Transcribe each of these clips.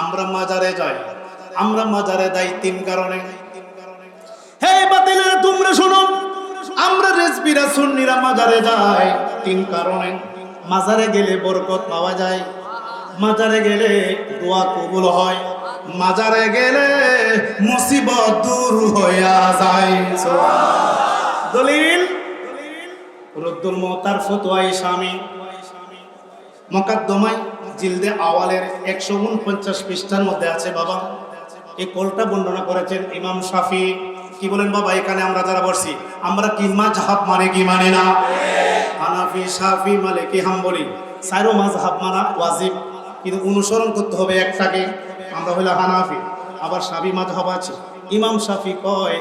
আমরা মাজারে যাই, আমরা মাজারে যাই তিন কারণে। হে বাতিলের, তোমরা শোনো, আমরা রেসবিরা সুন্নিরা মাজারে যাই তিন কারণে। মাজারে গেলে বরকত পাওয়া যায়, মাজারে গেলে দোয়া কবুল হয়, মাজারে গেলে মুসিবত দূর হইয়া যায়। দলিল রদ্দুল মোহতার ফতোয়াই স্বামী। মকাদ্দমাই জিলদে আওয়ালের একশো উনপঞ্চাশ পৃষ্ঠার মধ্যে আছে, বাবা। এই কলটা বর্ণনা করেছেন ইমাম শাফি। কি বলেন, বাবা, এখানে আমরা যারা বসছি, আমরা কি মাঝহাব মানে কি মানে না? হানাফি, শাফি, মালিকি, হাম্বলি, সাইরো মাঝহাব মানা ওয়াজিব। কিন্তু অনুসরণ করতে হবে একটাকে, আমরা হইলে হানাফি। আবার শাফি মাঝহাব আছে। ইমাম শাফি কয়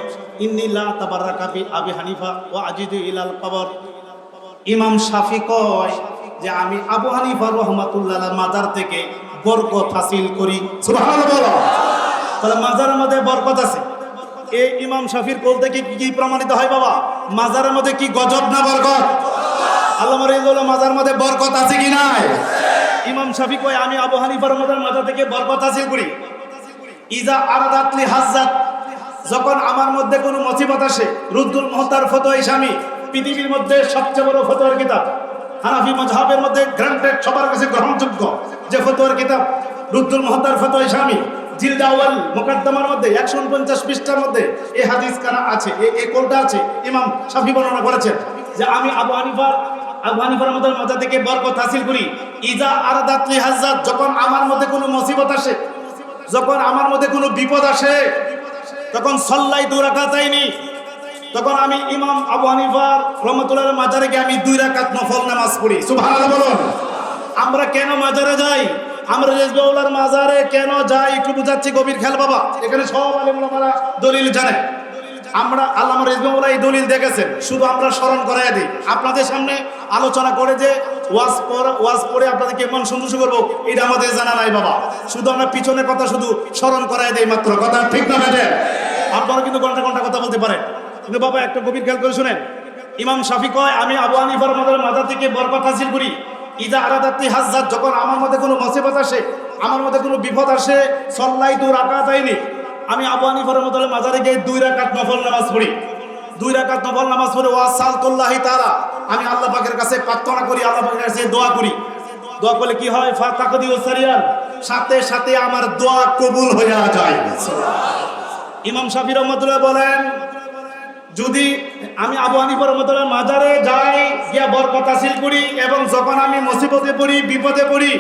ইন্নিল্লা তাবাররাকাবি আবি হানিফা ও আজিদু ইলাল কবর। ইমাম শাফি কয় যে আমি আবু হানিফা রহমাতুল্লাহ মাজার থেকে বরকত হাসিল করি। তাহলে মাজারের মধ্যে বরকত আছে? এই ইমাম শাফির কোল থেকে কি কি প্রমাণিত হয় বাবা? মাজারের মধ্যে কি গজব না বরকত? আছে কি নাই? ইমাম শাফি আমি থেকে ইজা হাজ্জাত। যখন আমার মধ্যে কোনো মুসিবত আসে, রুদ্দুল মহতার ফতোয়া স্বামী, পৃথিবীর মধ্যে সবচেয়ে বড় ফতোয়ার কিতাব। হানাফি মজাহের মধ্যে গ্রান্টেড সবার কাছে গ্রহণযোগ্য যে ফতোয়ার কিতাব, রুদ্দুল মহতার ফতোয়া স্বামী জিলদাওয়াল মুকাদ্দমার মধ্যে একশো উনপঞ্চাশ পৃষ্ঠার মধ্যে এই হাদিস কানা আছে এই কোলটা আছে? ইমাম শাফি বর্ণনা করেছেন যে আমি আবু হানিফার আবু হানিফার মধ্যে মজা থেকে বরকত হাসিল করি। ইজা আরাদাতলি হাজ্জাত যখন আমার মধ্যে কোনো মুসিবত আসে, যখন আমার মধ্যে কোনো বিপদ আসে, তখন সল্লাই দু রাখা চাইনি তখন আমি ইমাম আবু হানিফার রহমতুল্লাহ মাজারে গিয়ে আমি দুই রাকাত নফল নামাজ পড়ি। সুবহানাল্লাহ বলুন। আমরা কেন মাজারে যাই? আমরা রেজবাউলার মাজারে কেন যাই? একটু বুঝাচ্ছি গভীর খেল বাবা। এখানে সব আলেমুলামারা দলিল জানে। আমরা আল্লাহ রেজবাউল্লাহ এই দলিল দেখেছেন। শুধু আমরা স্মরণ করাই দিই। আপনাদের সামনে আলোচনা করে যে ওয়াজ পর ওয়াজ পড়ে আপনাদেরকে মন সন্তোষ করব, এটা আমাদের জানা নাই বাবা। শুধু আমরা পিছনের কথা শুধু স্মরণ করাই দেই মাত্র। কথা ঠিক না ম্যাডাম আপনারা কিন্তু ঘণ্টা ঘণ্টা কথা বলতে পারেন। কিন্তু বাবা, একটা গভীর খেয়াল করে শুনেন। ইমাম শাফি কয়, আমি আবু হানিফার মাদার মাথা থেকে বরকত হাসিল করি। ইদা আরাদাতি হাজ্জাত, যখন আমার মধ্যে কোনো মুসিবত আসে, আমার মধ্যে কোনো বিপদ আসে, সল্লাই দু রাখা যায়নি। আমি আবু হানিফার মতো মাজারে গিয়ে দুই রাকাত নফল নামাজ পড়ি। দুই রাকাত নফল নামাজ পড়ে, ওয়া সালতুল্লাহি তারা আমি আল্লাহ পাকের কাছে প্রার্থনা করি, আল্লাহ পাকের কাছে দোয়া করি। দোয়া করলে কি হয়? ফা তাকদি ও সারিয়ান, সাথে সাথে আমার দোয়া কবুল হয়ে যায়। ইমাম শাফি রহমতুল্লাহ বলেন যদি আমি আবু হানিফার রহমতুল্লাহ মাজারে যাই, গিয়া বরকত হাসিল করি এবং যখন আমি মুসিবতে পড়ি, বিপদে পড়ি,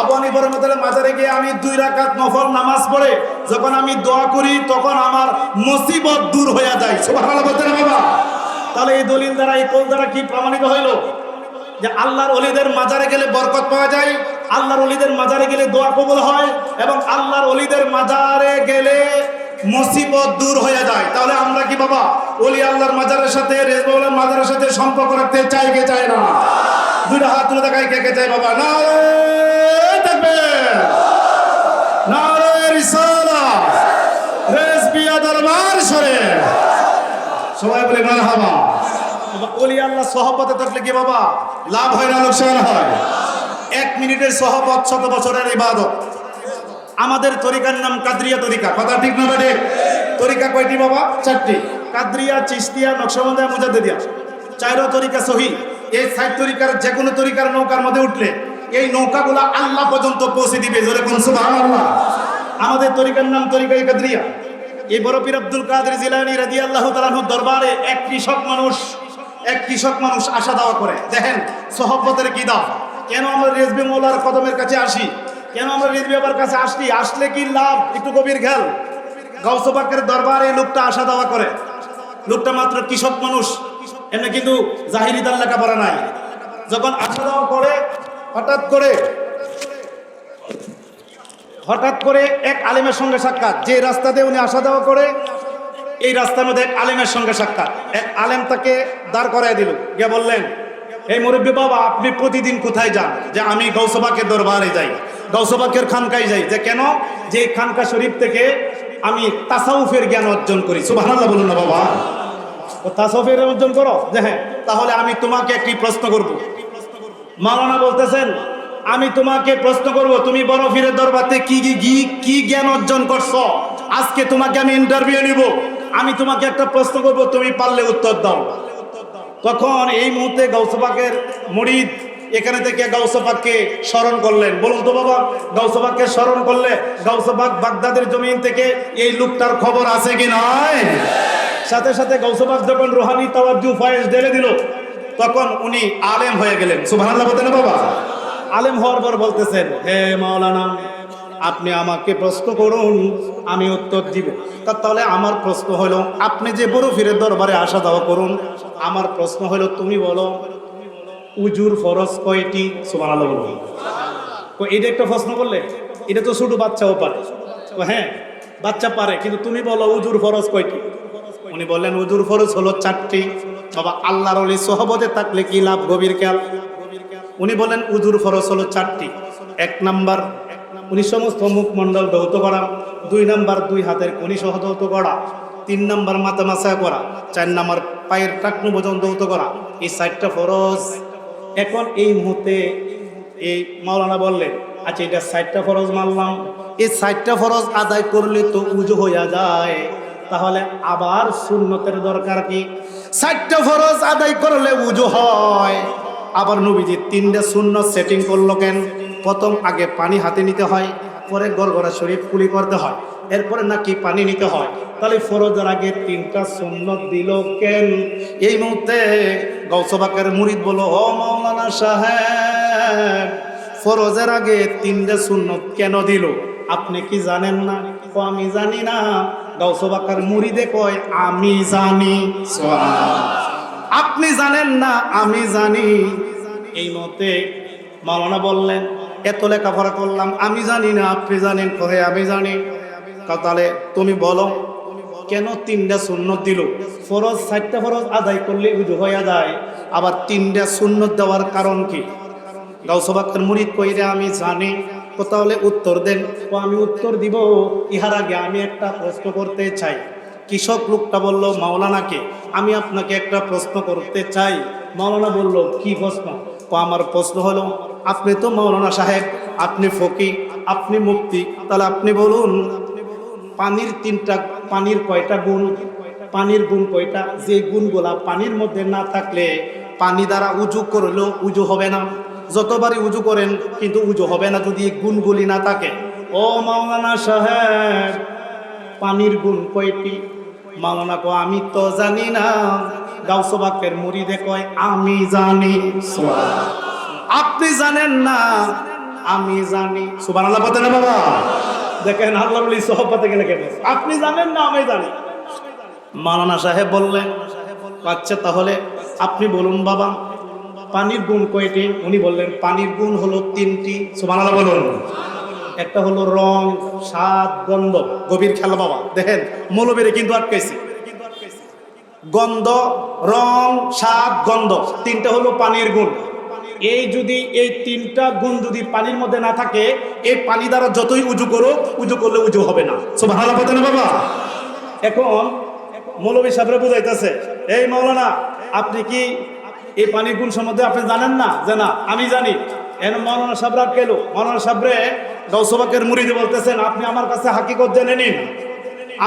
আবু হানিফার রহমতুল্লাহ মাজারে গিয়ে আমি দুই রাকাত নফল নামাজ পড়ে, যখন আমি দোয়া করি, তখন আমার মুসিবত দূর হয়ে যায়। বাবা। তাহলে এই দলিল দ্বারা, এই কোল দ্বারা কি প্রমাণিত হইল? যে আল্লাহর অলিদের মাজারে গেলে বরকত পাওয়া যায়, আল্লাহর অলিদের মাজারে গেলে দোয়া কবুল হয়, এবং আল্লাহর অলিদের মাজারে গেলে মুসিবত দূর হয়ে যায়। তাহলে আমরা কি বাবা? অলি আল্লাহর মাজারের সাথে রেজবাউল্লাহর মাজারের সাথে সম্পর্ক রাখতে চাই কে চায় না? দুইটা হাত তুলে দেখাই কে কে চাই বাবা? না থাকবে। সবাই বলে না হাবা অলি আল্লাহ সহপতে থাকলে কি বাবা? লাভ হয় না, লোকসান হয়। এক মিনিটের সহপত শত বছরের ইবাদত। আমাদের তরিকার নাম কাদরিয়া তরিকা। কথা ঠিক না বেটে তরিকা কয়টি বাবা? চারটি। কাদরিয়া চিস্তিয়া নকশবন্দিয়া মুজাদ্দিদিয়া। চাইরো তরিকা সহি। এই সাইড তরিকার যে কোনো তরিকার নৌকার মধ্যে উঠলে এই নৌকাগুলো আল্লাহ পর্যন্ত পৌঁছে দিবে। জোরে কোন সুবহানাল্লাহ। আমাদের তরিকার নাম তরিকা কাদরিয়া। এই বড় পীর আব্দুল কাদের জিলানী রাদিয়াল্লাহু তাআলার দরবারে এক কৃষক মানুষ এক কৃষক মানুষ আশা দাওয়া করে। দেখেন সহব্বতের কি দাও কেন আমরা রেজবি মৌলার কদমের কাছে আসি? কেন আমরা রেজবি বাবার কাছে আসলি? আসলে কি লাভ? একটু গভীর খেয়াল। গাউসবাকের দরবারে লোকটা আশা দাওয়া করে। লোকটা মাত্র কৃষক মানুষ। এমনি কিন্তু জাহিরি তার লেখাপড়া নাই। যখন আশা দাওয়া করে, হঠাৎ করে হঠাৎ করে এক আলিমের সঙ্গে সাক্ষাৎ। যে রাস্তা দিয়ে উনি আসা যাওয়া করে, এই রাস্তার মধ্যে এক আলেমের সঙ্গে সাক্ষাৎ। এক আলেম তাকে দাঁড় করাই দিল। গিয়ে বললেন, এই মুরব্বী বাবা, আপনি প্রতিদিন কোথায় যান? যে আমি গৌসবাকের দরবারে যাই। গৌসবাকের খানকায় যাই। যে কেন? যে খানকা শরীফ থেকে আমি তাসাউফের জ্ঞান অর্জন করি। সুবহানাল্লাহ বলুন না বাবা। তাসাউফের অর্জন করো? যে হ্যাঁ তাহলে আমি তোমাকে একটি প্রশ্ন করব। মাওলানা বলতেছেন, আমি তোমাকে প্রশ্ন করব, তুমি বরফিরের দরবারে কি কি কি কি জ্ঞান অর্জন করছ? আজকে তোমাকে আমি ইন্টারভিউ নিব। আমি তোমাকে একটা প্রশ্ন করব, তুমি পারলে উত্তর দাও। তখন এই মুহূর্তে গৌসবাকের মুরিদ এখানে থেকে গাউসবাককে স্মরণ করলেন। বলুন তো বাবা গাউসবাককে স্মরণ করলে গাউসবাক বাগদাদের জমিন থেকে এই লোকটার খবর আছে কি নয় সাথে সাথে গৌসবাক যখন রোহানি তাওয়াজ্জু ফয়েজ ঢেলে দিল, তখন উনি আলেম হয়ে গেলেন। সুবহানাল্লাহ না বাবা? আলেম হওয়ার পর বলতেছেন, হে মাওলানা, আপনি আমাকে প্রশ্ন করুন, আমি উত্তর দিব। তাহলে আমার প্রশ্ন হলো, আপনি যে বড় ফিরের দরবারে আসা দাওয়া করুন, আমার প্রশ্ন হলো, তুমি বলো উজুর ফরজ কয়টি? সুবহানাল্লাহ বলুন। তো এটা একটা প্রশ্ন করলে? এটা তো ছোট বাচ্চাও পারে। হ্যাঁ বাচ্চা পারে, কিন্তু তুমি বলো উজুর ফরজ কয়টি? উনি বললেন, উজুর ফরজ হলো চারটি। বাবা, আল্লাহর অলি সহবতে থাকলে কি লাভ? গভীর খেয়াল। উনি বলেন উজুর ফরজ হলো চারটি। এক নাম্বার, উনি সমস্ত মুখমণ্ডল দৌত করা। দুই নাম্বার, দুই হাতের কনি সহ দৌত করা। তিন নাম্বার, মাথা মাসা করা। চার নাম্বার, পায়ের টাকনু ভোজন দৌত করা। এই চারটা ফরজ এখন এই মুহূর্তে এই মাওলানা বললেন আচ্ছা এটা ষাটটা ফরজ মানলাম। এই ষাটটা ফরজ আদায় করলে তো উজু হইয়া যায়। তাহলে আবার সুন্নতের দরকার কি? ষাটটা ফরজ আদায় করলে উজু হয়। আবার নবীজি তিনটা শূন্য সেটিং করল কেন? প্রথম আগে পানি হাতে নিতে হয়, পরে গড়গড়া শরীফ কুলি করতে হয়, এরপরে নাকি পানি নিতে হয়। তাহলে ফরজের আগে তিনটা শূন্য দিল কেন? এই মুহূর্তে গৌসবাকের মুরিদ বলো, ও মাওলানা সাহেব, ফরজের আগে তিনটে সুন্নত কেন দিল? আপনি কি জানেন না? আমি জানি না। গৌসবাকার মুরিদে কয়, আমি জানি। আপনি জানেন না? আমি জানি। এই মতে মাওলানা বললেন, এত লেখাপড়া করলাম, আমি জানি না, আপনি জানেন? কহে, আমি জানি। তাহলে তুমি বলো। কেন তিনটা সুন্নত দিল? ফরজ ষাটটা ফরজ আদায় করলে উজু হয়ে যায়। আবার তিনটা সুন্নত দেওয়ার কারণ কি? গাউসবাক্কের মুরিদ কইরে আমি জানি। তাহলে উত্তর দেন। তো আমি উত্তর দিব, ইহার আগে আমি একটা প্রশ্ন করতে চাই। কৃষক লোকটা বলল মাওলানাকে আমি আপনাকে একটা প্রশ্ন করতে চাই। মাওলানা বলল, কি প্রশ্ন? তো আমার প্রশ্ন হলো, আপনি তো মাওলানা সাহেব, আপনি ফকি আপনি মুক্তি তাহলে আপনি বলুন পানির তিনটা পানির কয়টা গুণ পানির গুণ কয়টা? যে গুণগুলা পানির মধ্যে না থাকলে পানি দ্বারা উজু করলেও উজু হবে না। যতবারই উজু করেন কিন্তু উজু হবে না যদি গুণগুলি না থাকে। ও মাওলানা সাহেব পানির গুণ কয়টি? মাওলানা কো আমি তো জানি না। গাউসবাকের মুড়িদে কয় আমি জানি। আপনি জানেন না আমি জানি। সুবান আল্লাহ না বাবা। দেখেন আল্লাহ বলি সহপতে গেলে কেন আপনি জানেন না, আমি জানি। মাওলানা সাহেব বললেন আচ্ছা তাহলে আপনি বলুন বাবা, পানির গুণ কয়টি? উনি বললেন, পানির গুণ হলো তিনটি। আল্লাহ বলুন। একটা হলো রং, স্বাদ, গন্ধ। গভীর খেলা বাবা, দেখেন, মৌলবেরে কিন্তু আটকাইছে। গন্ধ, রং, স্বাদ, গন্ধ, তিনটা হলো পানির গুণ। এই যদি এই তিনটা গুণ যদি পানির মধ্যে না থাকে, এই পানি দ্বারা যতই উজু করো উজু করলে উজু হবে না। ভালো কথা না বাবা? এখন মৌলবী সাহেবরা বুঝাইতেছে, এই মৌলানা, আপনি কি এই পানির গুণ সম্বন্ধে আপনি জানেন না? যে না, আমি জানি। এন মৌলানা সাহেবরা কেলো? মৌলানা সাহেবরে গৌসবাকের মুড়িদে বলতেছেন, আপনি আমার কাছে হাকিকত জেনে নিন।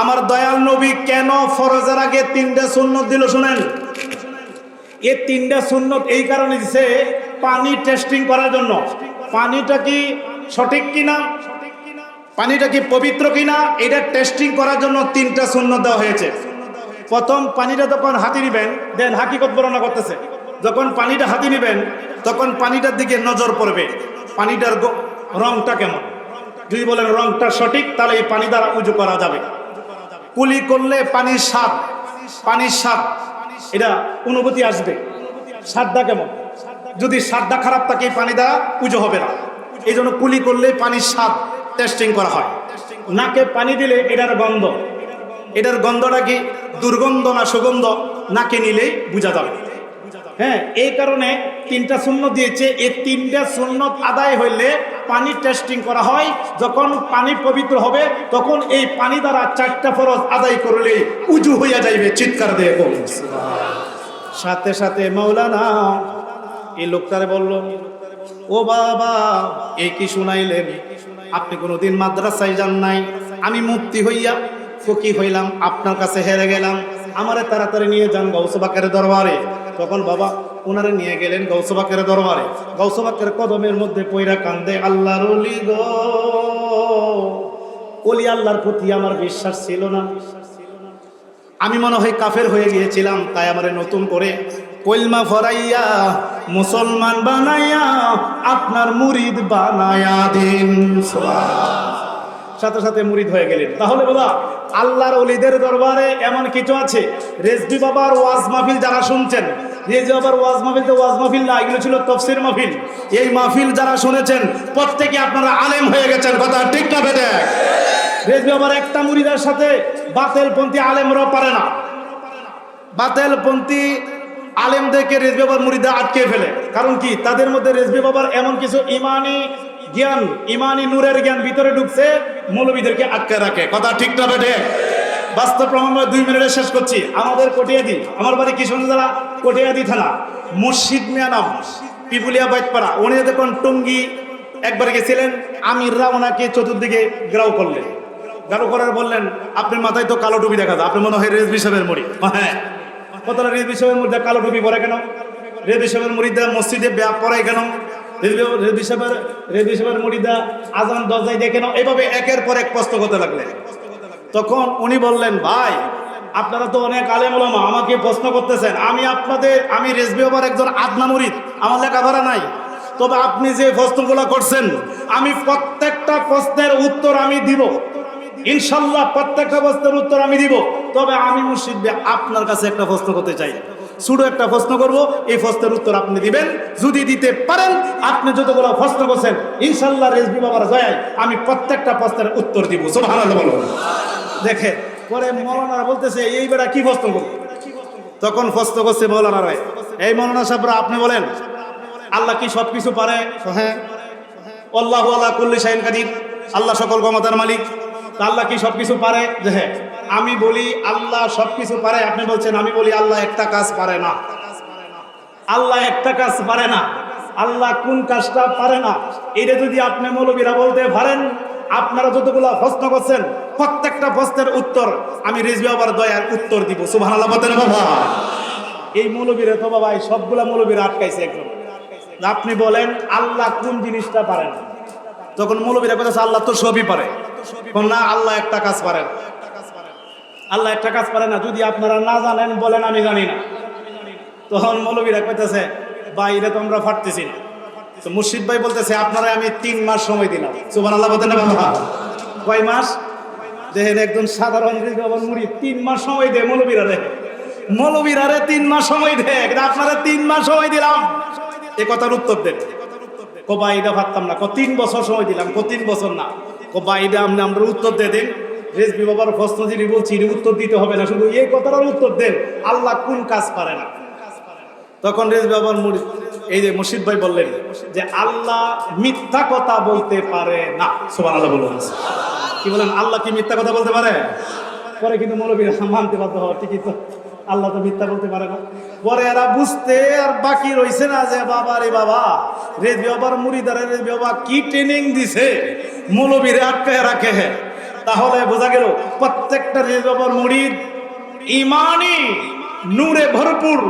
আমার দয়াল নবী কেন ফরজের আগে তিনটা সুন্নত দিল শুনেন? এই তিনটা সুন্নত এই কারণে দিছে পানি টেস্টিং করার জন্য। পানিটা কি সঠিক কিনা? পানিটা কি পবিত্র কিনা? এটা টেস্টিং করার জন্য তিনটা শূন্য দেওয়া হয়েছে। প্রথম পানিটা যখন হাতি নিবেন, দেন হাকিকত বর্ণনা করতেছে, যখন পানিটা হাতি নিবেন, তখন পানিটার দিকে নজর পড়বে, পানিটার রংটা কেমন? যদি বলেন রংটা সঠিক, তাহলে এই পানি দ্বারা উজু করা যাবে। কুলি করলে পানির স্বাদ পানির স্বাদ, এটা অনুভূতি আসবে। স্বাদটা কেমন? যদি স্বাদটা খারাপ থাকে পানি দ্বারা পুজো হবে না। এই জন্য কুলি করলে পানির স্বাদ টেস্টিং করা হয়। নাকে পানি দিলে এটার গন্ধ। এটার গন্ধটা কি? দুর্গন্ধ না সুগন্ধ? নাকে নিলেই বোঝা যাবে। হ্যাঁ এই কারণে তিনটা শূন্য দিয়েছে। এই তিনটা শূন্য আদায় হইলে পানি টেস্টিং করা হয়। যখন পানি পবিত্র হবে, তখন এই পানি দ্বারা চারটা ফরজ আদায় করলে উজু হইয়া যাইবে। চিৎকার দিয়ে সাথে সাথে মৌলানা এই লোকটারে বলল, ও বাবা এই কি শুনাইলেন? আপনি কোনোদিন মাদ্রাসায় যান নাই। আমি মুক্তি হইয়া ফকি হইলাম, আপনার কাছে হেরে গেলাম। আমারে তাড়াতাড়ি নিয়ে যান গৌসবাকের দরবারে। তখন বাবা ওনারে নিয়ে গেলেন গৌসবাকের দরবারে। গৌসবাকের কদমের মধ্যে পয়রা কান্দে, আল্লাহর অলি গো অলি আল্লাহর প্রতি আমার বিশ্বাস ছিল না। আমি মনে হয় কাফের হয়ে গিয়েছিলাম, তাই আমারে নতুন করে কলমা ফরাইয়া মুসলমান বানাইয়া আপনার মুরিদ বানায়া দিন। সাথে সাথে মুরিদ হয়ে গেলেন। তাহলে বলা, আল্লাহর অলিদের দরবারে এমন কিছু আছে? রেজবি বাবার ওয়াজ মাহফিল যারা শুনছেন, রেজবি বাবার ওয়াজ মাহফিল তো ওয়াজ মাহফিল না, এগুলো ছিল তফসির মাহফিল। এই মাহফিল যারা শুনেছেন, প্রত্যেকে আপনারা আলেম হয়ে গেছেন, কথা ঠিক না বেদে রেজবি বাবার একটা মুরিদের সাথে বাতেলপন্থী আলেমরাও পারে না। বাতেলপন্থী আলেমদেরকে রেজবি বাবার মুরিদা আটকে ফেলে। কারণ কি? তাদের মধ্যে রেজবি বাবার এমন কিছু ইমানি জ্ঞান, ইমানি নূরের জ্ঞান ভিতরে ঢুকছে, মৌলবীদেরকে আটকে রাখে। কথা ঠিক না বেঠে? বাস্তব প্রমাণ দুই মিনিটে শেষ করছি। আমাদের কটিয়াদি, আমার বাড়ি কিশোরগঞ্জ জেলা, কটিয়াদি থানা মুর্শিদ মিয়া নাম, পিপুলিয়া বাইতপাড়া। উনি দেখুন টঙ্গি একবার গেছিলেন আমিররা ওনাকে চতুর্দিকে গ্রাউ করলেন। গারো করার বললেন, আপনার মাথায় তো কালো টুপি দেখা যায়। আপনি মনে হয় রেজবি সাহেবের মুড়ি। হ্যাঁ। কতটা রেজবি সাহেবের মধ্যে কালো টুপি পরে কেন? রেজবি সাহেবের মুড়িদা মসজিদে ব্যাপ পরায় কেন? রেজবি সাহেবের রেজবি সাহেবের মুড়িদা আজান দরজায় দিয়ে কেন? এইভাবে একের পর এক প্রশ্ন করতে লাগলেন। তখন উনি বললেন, ভাই, আপনারা তো অনেক আলেম আমাকে প্রশ্ন করতেছেন। আমি আপনাদের আমি রেজবি বাবার একজন আদনা মুরিদ, আমার লেখাপড়া নাই। তবে আপনি যে প্রশ্নগুলো করছেন, আমি প্রত্যেকটা প্রশ্নের উত্তর আমি দিব। ইনশাল্লাহ প্রত্যেকটা প্রশ্নের উত্তর আমি দিব। তবে আমি মুর্শিদ আপনার কাছে একটা প্রশ্ন করতে চাই। শুধু একটা প্রশ্ন করব। এই প্রশ্নের উত্তর আপনি দিবেন। যদি দিতে পারেন আপনি যতগুলো প্রশ্ন করছেন ইনশাল্লাহ রেজবি বাবার জয়ায় আমি প্রত্যেকটা প্রশ্নের উত্তর দিব। সুবহানাল্লাহ বলুন। দেখে পরে মৌলানারা বলতেছে এই বেড়া কি প্রশ্ন করব? তখন প্রশ্ন করছে মৌলানা রায়। এই মৌলানা সাহেবরা আপনি বলেন আল্লাহ কি সব কিছু পারে? হ্যাঁ। আল্লাহ আল্লাহ কুল্লি শাহিন কাদির। আল্লাহ সকল ক্ষমতার মালিক। আল্লাহ কি সবকিছু পারে? হ্যাঁ আমি বলি আল্লাহ সবকিছু পারে, আপনি বলছেন, আমি বলি আল্লাহ একটা কাজ পারে না। আল্লাহ একটা কাজ পারে না। আল্লাহ কোন কাজটা পারে না? এটা যদি আপনি মৌলবীরা বলতে পারেন, আপনারা যতগুলো প্রশ্ন করছেন, প্রত্যেকটা প্রশ্নের উত্তর আমি রিজবি বাবার দয়ার উত্তর দিব। সুভান বাবা। এই মৌলবীরা তো বাবা, এই সবগুলা মৌলবীরা আটকাইছে একদম। আপনি বলেন, আল্লাহ কোন জিনিসটা পারে না? তখন মৌলবীরা কথা আল্লাহ তো সবই পারে। না, আল্লাহ একটা কাজ পারে আল্লাহ একটা কাজ পারে না, যদি আপনারা না জানেন, বলেন, আমি জানি না। তখন মৌলবীরা কইতেছে বাইরে তো আমরা ফাটতেছি না। তো মুর্শিদ ভাই বলতেছে, আপনারা আমি তিন মাস সময় দিলাম। সুবান আল্লাহ বলতেন কয় মাস? দেখেন একজন সাধারণ মুড়ি তিন মাস সময় দেয় মৌলবীরা রে। মৌলবীরা রে, তিন মাস সময় দেয়। আপনারা তিন মাস সময় দিলাম। এ কথার উত্তর দেন। কবা এটা ভাবতাম না। ক তিন বছর সময় দিলাম, ক তিন বছর না। কবা এটা আপনি আমরা উত্তর দিয়ে দেন। রেজবি বাবার প্রশ্ন যিনি বলছি উত্তর দিতে হবে না, শুধু এই কথাটার উত্তর দেন। আল্লাহ কোন কাজ পারে না। তখন রেজ বাবার মুড়ি, এই যে মুর্শিদ ভাই বললেন যে, আল্লাহ মিথ্যা কথা বলতে পারে না। সোমান আল্লাহ বলুন। কি বলেন, আল্লাহ কি মিথ্যা কথা বলতে পারে? পরে কিন্তু মৌলবীরা মানতে বাধ্য হওয়া ঠিকই তো। আল্লাহ তো মিথ্যা বলতে পারে না। পরে এরা বুঝতে আর বাকি রইছে না যে, বাবা রে বাবা রেজ বাবার মুড়িদারে রেজ বাবা কি ট্রেনিং দিছে? মৌলবীরে আটকায় রাখে তাহলে বোঝা গেল, প্রত্যেকটা রেজ বাবার মুড়িদ ইমানি নূরে ভরপুর।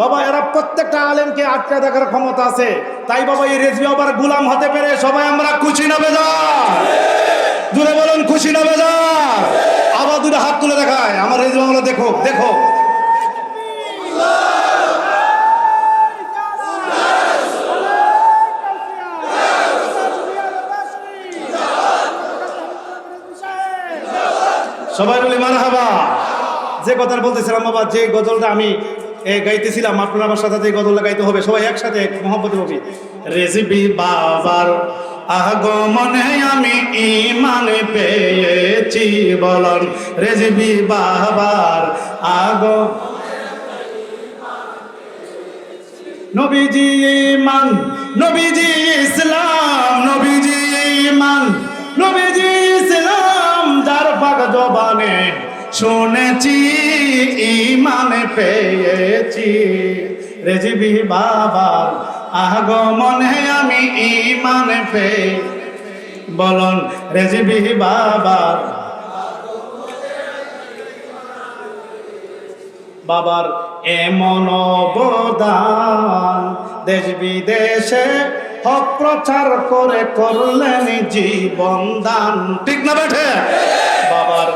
বাবা, এরা প্রত্যেকটা আলেমকে আটকে দেখার ক্ষমতা আছে। তাই বাবা, এই রেজবি আবার গুলাম হতে পেরে সবাই আমরা খুশি না বেজা দূরে বলুন, খুশি না বেজা আবার দুটো হাত তুলে দেখায়। আমার রেজবি বাংলা দেখো দেখো। সবাই বলি মার হাবা যে কথাটা বলতেছিলাম বাবা যে গজলটা আমি গাইতেছিলাম, আপনার আমার সাথে গজলটা গাইতে হবে, সবাই একসাথে মোহাম্মদ হবে রেজিবি বাবার আগমনে আমি ইমান পেয়েছি বলন রেজিবি বাবার আগ নবীজি ইমান নবীজি ইসলাম, নবীজি ইমান নবীজি ইসলাম, যার পাক জবানে শুনেছি ইমান পেয়েছি। রেজিবি বাবার আগমনে আমি ইমান পে, বলন রেজবি বাবার বাবার এমন অবদান, দেশ বিদেশে হক প্রচার করে করলেন জীবন দান। ঠিক না বেঠে? বাবার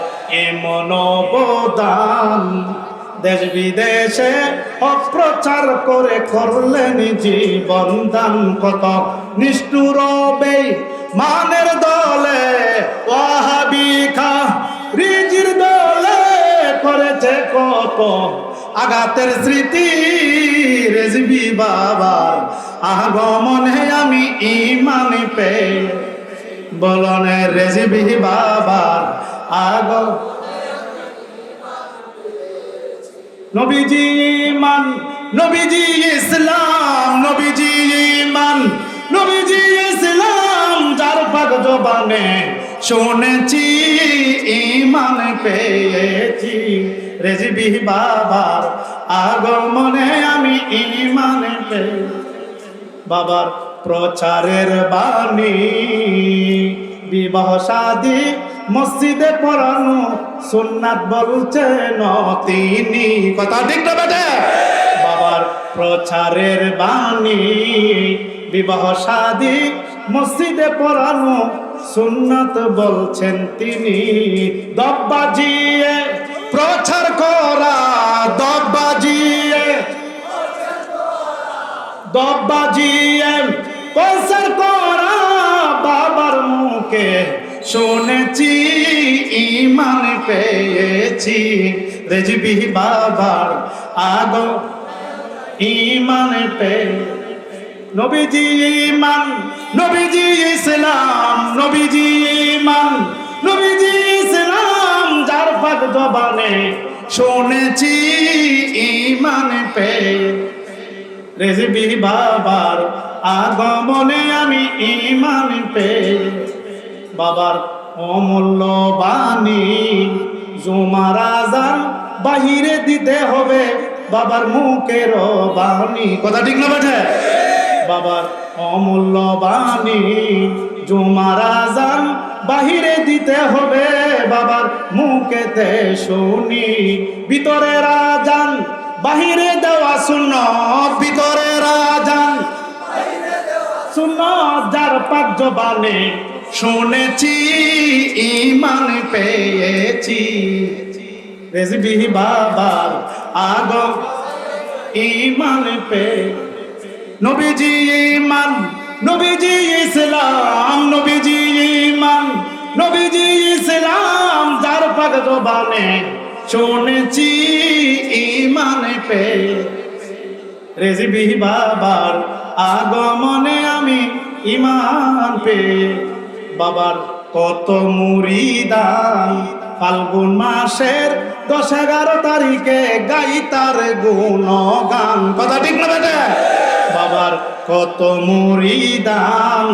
এমন অবদান দেশ বিদেশে অপ্রচার প্রচার করে করলেন জীবন দান কত? নিষ্ঠুর মানের দলে রিজির দলে করেছে কত? আঘাতের স্মৃতি রেজবি বাবার আগমনে আমি ইমান পে বলনে রেজবি বাবার আগ নবীজি ইমান নবীজি ইসলাম, নবীজি ইমান নবীজি ইসলাম, যার পাক জবানে শুনেছি ইমান পেয়েছি। রেজবি বাবার আগমনে আমি ইমান পেয়ে বাবার প্রচারের বাণী, বিবাহ শাদী মসজিদে পড়ানো সুন্নাত বলছেন তিনি কথা ঠিক না বাবার প্রচারের বাণী, বিবাহ শাদী মসজিদে পড়ানো সুন্নাত বলছেন তিনি। দব্বাজিয়ে প্রচার করা দব্বাজিয়ে দব্বাজিয়ে প্রচার করা বাবার মুখে শুনেছি ইমান পেয়েছি। রেজবি বাবার আগ ইমান পে নবীজি ইমান নবীজি ইসলাম, নবীজি ইমান নবীজি ইসলাম যার পাক জবানে। শুনেছি ইমান পেয়ে রেজবি বাবার আগমনে আমি ইমান পে বাবার অমূল্য বাণী জুমার আজান বাহিরে দিতে হবে বাবার মুখের বাণী। কথা ঠিক না বেঠে? বাবার অমূল্য বাণী জুমার আজান বাহিরে দিতে হবে বাবার মুখেতে শুনি। ভিতরে রাজান বাহিরে দেওয়া শূন্য ভিতরে রাজান শূন্য যার পাঁচ জবানে শুনেছি ইমান পেয়েছি। রেজবি বাবার আগ ইমান পে নবীজি ইমান নবীজি ইসলাম, নবীজি ইমান নবীজি ইসলাম যার পাক জবানে শুনেছি ইমান পে রেজবি বাবার আগমনে আমি ইমান পে বাবার কত মুরিদান? ফাল্গুন মাসের দশ এগারো তারিখে গাই তার গুণ গান কথা ঠিক না বেটা? বাবার কত মুরিদান?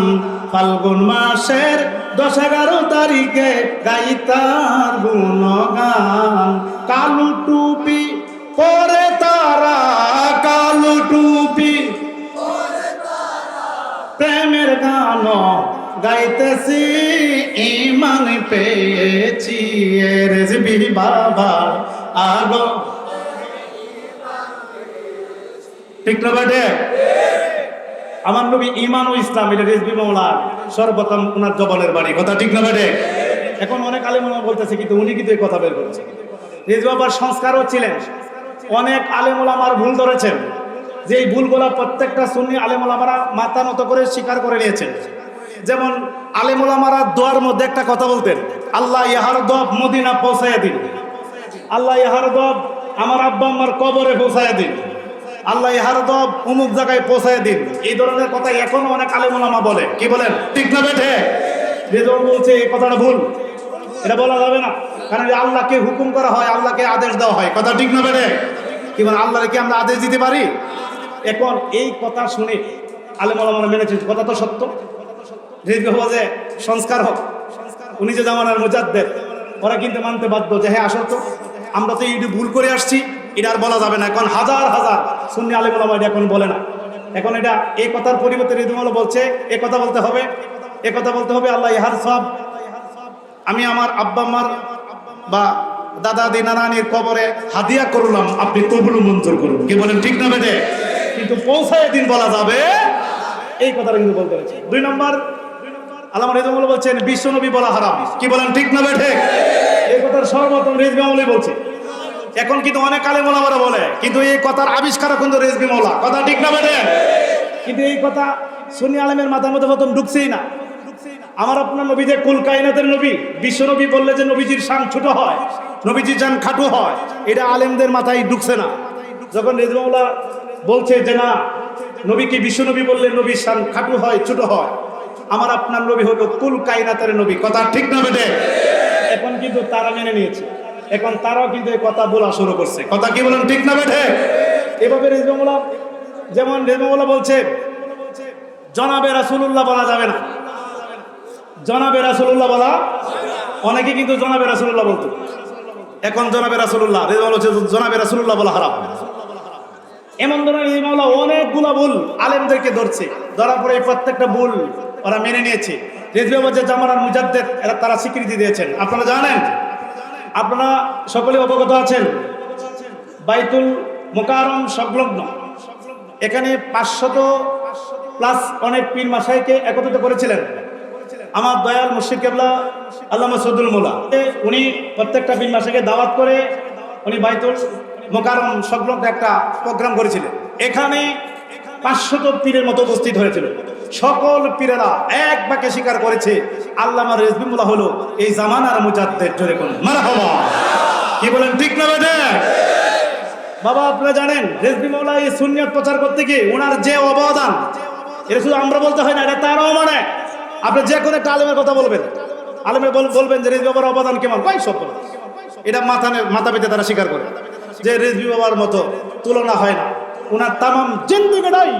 ফাল্গুন মাসের দশ এগারো তারিখে গাই তার গুণ গান কালু টুপি পরে তারা, কালু টুপি প্রেমের গান গাইতেছি ইমান পেয়েছি রেজবি বাবার আগ। ঠিক না বেটে? আমার নবী ইমান ও ইসলাম, এটা রেজবি মৌলা সর্বপ্রথম ওনার জবানের বাড়ি কথা ঠিক না বেটে? এখন অনেক আলেমুলা বলতেছে, কিন্তু উনি কিন্তু এই কথা বের করেছে। রেজবি বাবার সংস্কারও ছিলেন। অনেক আলেমুলামার ভুল ধরেছেন। যে এই ভুলগুলা প্রত্যেকটা সুন্নি আলেমুলামারা মাথা নত করে স্বীকার করে নিয়েছেন। যেমন আলেমুলামারা দোয়ার মধ্যে একটা কথা বলতেন, আল্লাহ ইহার দব মদিনা পৌঁছাইয়া দিন। আল্লাহ ইহার দব আমার আব্বা আমার কবরে পৌঁছাইয়া দিন। আল্লাহ ইহার দব অমুক জায়গায় পৌঁছাইয়া দিন। এই ধরনের কথা এখনও অনেক আলেমুলামা বলে। কি বলেন? ঠিক না বেঠে? রেজন বলছে, এই কথাটা ভুল। এটা বলা যাবে না। কারণ আল্লাহকে হুকুম করা হয়, আল্লাহকে আদেশ দেওয়া হয়। কথা ঠিক না বেঠে? কি বলেন আল্লাহকে কি আমরা আদেশ দিতে পারি? এখন এই কথা শুনে আলেমুলামারা মেনেছে কথা তো সত্য। রেজবি হওয়া যে সংস্কার হোক। উনি যে জামানার মুজাদ্দের ওরা কিন্তু মানতে বাধ্য যে হ্যাঁ আসল আমরা তো এইটি ভুল করে আসছি, এটা আর বলা যাবে না। এখন হাজার হাজার সুন্নি আলেম ওলামা এটা এখন বলে না। এখন এটা এই কথার পরিবর্তে রিদুমাল বলছে, এ কথা বলতে হবে, এ কথা বলতে হবে আল্লাহ ইহার সব। আমি আমার আব্বা আমার বা দাদা নানির কবরে হাদিয়া করলাম, আপনি কবুল মঞ্জুর করুন। কি বলেন, ঠিক না বেটে কিন্তু পৌঁছায় দিন বলা যাবে, এই কথাটা কিন্তু বলতে হচ্ছে দুই নম্বর আল্লাহ রেজমুল বলছেন, বিশ্ব নবী বলা হারাম। কি বলেন, ঠিক না বেঠে? এই কথার সর্বপ্রথম রেজবি আমলি বলছে। এখন কিন্তু অনেক কালে মোলামারা বলে, কিন্তু এই কথার আবিষ্কার কিন্তু রেজবি মৌলা। কথা ঠিক না বেঠে? কিন্তু এই কথা সুন্নি আলমের মাথার মধ্যে প্রথম ঢুকছেই না। আমার আপনার নবী যে কুল কায়নাতের নবী, বিশ্ব নবী বললে যে নবীজির শান ছোট হয়, নবীজির শান খাটু হয়, এটা আলেমদের মাথায় ঢুকছে না। যখন রেজমাউলা বলছে যে না, নবীকে বিশ্ব নবী বললে নবীর শান খাটু হয়, ছোট হয় আমার আপনার নবী হলো কুল কায়নাতের নবী। কথা ঠিক না বেটে? এখন কিন্তু তারা মেনে নিয়েছে। এখন তারাও কিন্তু এই কথা বলা শুরু করছে। কথা কি বলেন ঠিক না বেঠে এভাবে রেজমাউলা যেমন রেজমাউলা বলছে, জনাবে রাসূলুল্লাহ বলা যাবে না। জনাবে রাসূলুল্লাহ বলা অনেকে কিন্তু জনাবে রাসূলুল্লাহ বলতো। এখন জনাবে রাসূলুল্লাহ রেজমাউল বলছে, জনাবে রাসূলুল্লাহ বলা হারাম। এমন ধরনের রেজমাউল্লাহ অনেকগুলা ভুল আলেমদেরকে ধরছে। ধরার পরে প্রত্যেকটা ভুল ওরা মেনে নিয়েছে। রেজবে যে জামানার মুজাদ্দেদ, এরা তারা স্বীকৃতি দিয়েছেন। আপনারা জানেন? আপনারা সকলে অবগত আছেন? বাইতুল মোকারম সংলগ্ন। এখানে পাঁচশত প্লাস অনেক পীর মাসাইকে একত্রিত করেছিলেন। আমার দয়াল মুর্শিদ কেবলা, আল্লাহ সদুল মোলা। উনি প্রত্যেকটা পীর মাসাইকে দাওয়াত করে উনি বাইতুল মোকারম সংলগ্ন একটা প্রোগ্রাম করেছিলেন। এখানে পাঁচশত পীরের মতো উপস্থিত হয়েছিল সকল পীরেরা এক বাক্যে স্বীকার করেছে, আল্লামা রেজবিমুল্লাহ হলো এই জামানার মুজাদ্দের জোরে কোন মারা হওয়া কি বলেন, ঠিক না বাবা, আপনারা জানেন রেজবি মৌলা এই সুনিয়ত প্রচার করতে গিয়ে ওনার যে অবদান, এটা শুধু আমরা বলতে হয় না, এটা তারাও মানে। আপনি যে কোনো একটা আলেমের কথা বলবেন। আলেমের বল- বলবেন যে রেজবি বাবার অবদান কেমন? কয় সব এটা মাথা মাথা পেতে তারা স্বীকার করে। যে রেজবি বাবার মতো তুলনা হয় না। ওনার তামাম জিন্দিগিটাই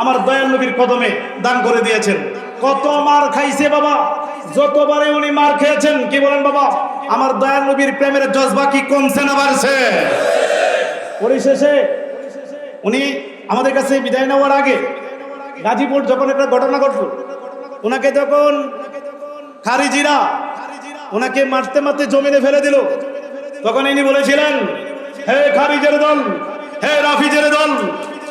আমার দয়াল নবীর কদমে দান করে দিয়েছেন। কত মার খাইছে বাবা। যতবারে উনি মার খেয়েছেন, কি বলেন বাবা? আমার দয়াল নবীর প্রেমের জজবা কি কমছে না বাড়ছে? পরিশেষে উনি আমাদের কাছে বিদায় নেওয়ার আগে গাজীপুর যখন একটা ঘটনা ঘটল, ওনাকে যখন খারিজিরা ওনাকে মারতে মারতে জমিনে ফেলে দিল, তখন ইনি বলেছিলেন, হে খারিজের দল, হে রাফিজের দল,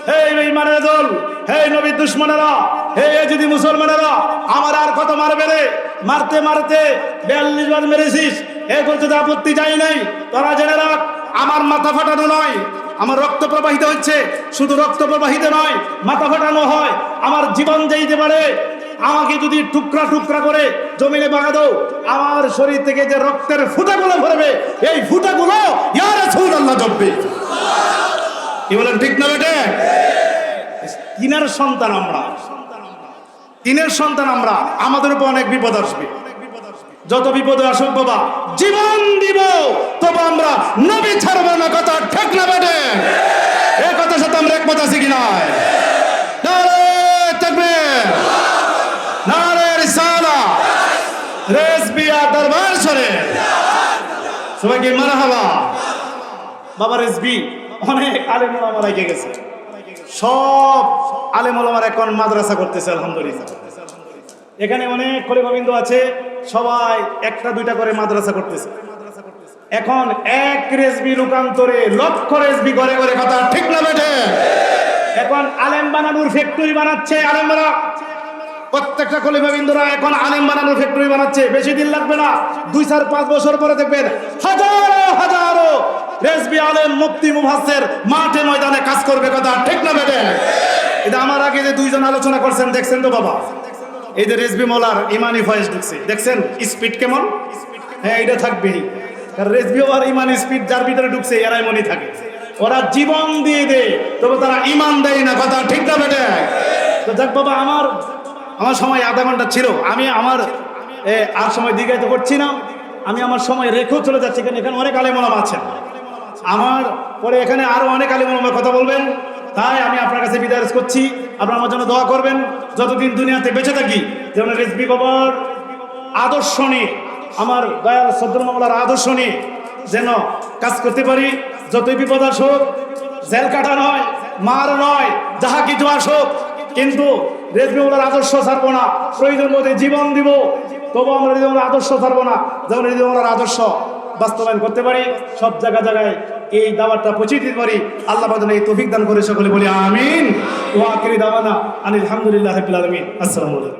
হে ইমানের দল হে নবী দুশ্মনেরা, হে যদি মুসলমানেরা, আমার আর কত মারবে রে? মারতে মারতে বিয়াল্লিশ বার মেরেছিস। এ বলতে আপত্তি যাই নাই, তোরা জেনে রাখ, আমার মাথা ফাটানো নয়। আমার রক্ত প্রবাহিত হচ্ছে। শুধু রক্ত প্রবাহিত নয়, মাথা ফাটানো হয়। আমার জীবন যেতে পারে, আমাকে যদি টুকরা টুকরা করে জমিনে বাগা দাও, আমার শরীর থেকে যে রক্তের ফুটাগুলো ভরবে, এই ফুটাগুলো ইয়ার আল্লাহ জব্বে কি বলেন, ঠিক না বেটে? তিনের সন্তান আমরা। তিনের সন্তান আমরা। আমাদের উপর অনেক বিপদ আসবে। যত বিপদে আসুক বাবা, জীবন দিব। তবু আমরা নবী ছাড়বো না, কথা ঠেক না বেটে এই কথার সাথে আমরা একমত আছি কি নয় নারে তাকবীর। নারে রিসালা। রেসবিয়া দরবার সরে সবাইকে মারহাবা। বাবা রেসবি, অনেক আলেম ওলামা রেখে গেছে। সব আলেম আলমার এখন মাদ্রাসা করতেছে, আলহামদুলিল্লাহ। এখানে অনেক খলিফাবিন্দু আছে, সবাই একটা দুইটা করে মাদ্রাসা করতেছে। এখন এক রেসবি লোকান্তরে লক্ষ রেসবি করে করে কথা ঠিক না বেঠে। এখন আলেম বানানোর ফ্যাক্টরি বানাচ্ছে আলেমরা। প্রত্যেকটা খলিফাবিন্দুরা এখন আলিম বানানোর ফ্যাক্টরি বানাচ্ছে। বেশি দিন লাগবে না। দুই চার পাঁচ বছর পরে দেখবেন হাজারো হাজারো রেসবি আলেম মুক্তি মুভাসের মাঠে ময়দানে কাজ করবে কথা। ঠিক না বেটে? এটা আমার আগে যে দুইজন আলোচনা করছেন, দেখছেন তো বাবা? এই যে রেসবি মোলার ইমানি ভয়েস ঢুকছে। দেখছেন? স্পিড কেমন? হ্যাঁ এটা কারণ রেসবি আর ইমানি স্পিড যার ভিতরে ঢুকছে, এরাই মনে থাকে। ওরা জীবন দিয়ে দেয়, তবে তারা ইমান দেয় না কথা। ঠিক না বেটে? তো দেখ বাবা, আমার আমার সময় আধা ঘণ্টা ছিল। আমি আমার আর সময় দীর্ঘায়িত করছি না। আমি আমার সময় রেখেও চলে যাচ্ছি এখানে এখানে অনেক আলেমলাম আছেন। আমার পরে এখানে আরও অনেক আলিমুলামার কথা বলবেন। তাই আমি আপনার কাছে বিদায় করছি। আপনারা আমার জন্য দোয়া করবেন। যতদিন দুনিয়াতে বেঁচে থাকি, যেমন রেসবি বাবার আদর্শ নিয়ে, আমার দয়াল সদ্র মামলার আদর্শ নিয়ে যেন কাজ করতে পারি। যতই বিপদ আসুক, জেল কাটা নয়, মার নয়, যাহা কিছু আসুক কিন্তু রেজবিউলার আদর্শ ছাড়বো না। প্রয়োজন মধ্যে জীবন দিব তবু আমরা রেজবিউলার আদর্শ ছাড়বো না। যেমন রেজবিউলার আদর্শ বাস্তবায়ন করতে পারি, সব জায়গা জায়গায় এই দাবারটা পৌঁছে দিতে পারি। আল্লাহ বাদন এই তৌফিক দান করে সকলে বলি, আমিন। ও আকিরি দাওয়ানা আনিল আলহামদুলিল্লাহ আলমিন। আসসালামু আলাইকুম।